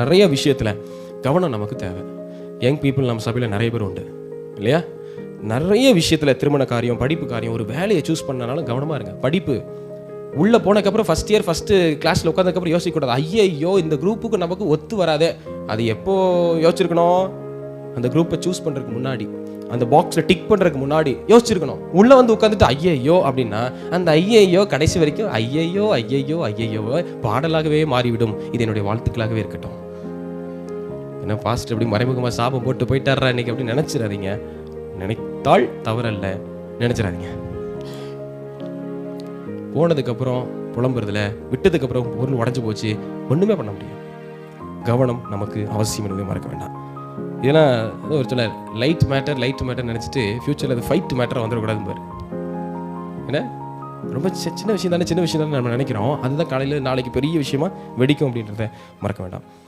நிறைய விஷயத்தில் கவனம் நமக்கு தேவை. யங் பீப்புள் நம்ம சபையில் நிறைய பேர் உண்டு. இல்லையா? நிறைய விஷயத்தில் திருமண காரியம் படிப்பு காரியம் ஒரு வேலையை சூஸ் பண்ணனாலும் கவனமாக இருங்க. படிப்பு. உள்ளே போனதுக்கப்புறம் ஃபஸ்ட் இயர் ஃபஸ்ட்டு கிளாஸில் உட்காந்ததுக்கப்புறம் யோசிக்கக்கூடாது ஐயையோ இந்த குரூப்புக்கு நமக்கு ஒத்து வராதே. அது எப்போ யோசிச்சிருக்கணும்? அந்த குரூப்பை சூஸ் பண்ணுறதுக்கு முன்னாடி. அந்த பாக்ஸில் டிக் பண்ணுறதுக்கு முன்னாடி யோசிச்சிருக்கணும். உள்ளே வந்து உட்காந்துட்டு ஐயையோ அப்படின்னா அந்த ஐயையோ கடைசி வரைக்கும் ஐயையோ ஐயையோ ஐயையோ பாடலாகவே மாறிவிடும். இது என்னுடைய வாழ்த்துக்களாகவே இருக்கட்டும். என்ன பாஸ்ட் அப்படி மறைமுகமாக சாபம் போட்டு போயிட்டாரா இன்னைக்கு அப்படி நினச்சிடாதீங்க. நினைத்தால் தவறல்ல. நினச்சிடாதீங்க. போனதுக்கப்புறம் புலம்புறதுல விட்டதுக்கப்புறம் பொருள் உடஞ்சி போச்சு. ஒன்றுமே பண்ண முடியாது. கவனம் நமக்கு அவசியம் என்பதை மறக்க வேண்டாம். ஏன்னா ஒரு சில லைட் மேட்டர் லைட் மேட்டர் நினச்சிட்டு ஃப்யூச்சரில் அது ஃபைட் மேட்டர் வந்துடக்கூடாதுன்னு பாரு. என்ன? ரொம்ப சின்ன விஷயம் தானே சின்ன விஷயம் தானே நம்ம நினைக்கிறோம். அதுதான் காலையில் நாளைக்கு பெரிய விஷயமா வெடிக்கும் அப்படின்றத மறக்க வேண்டாம்.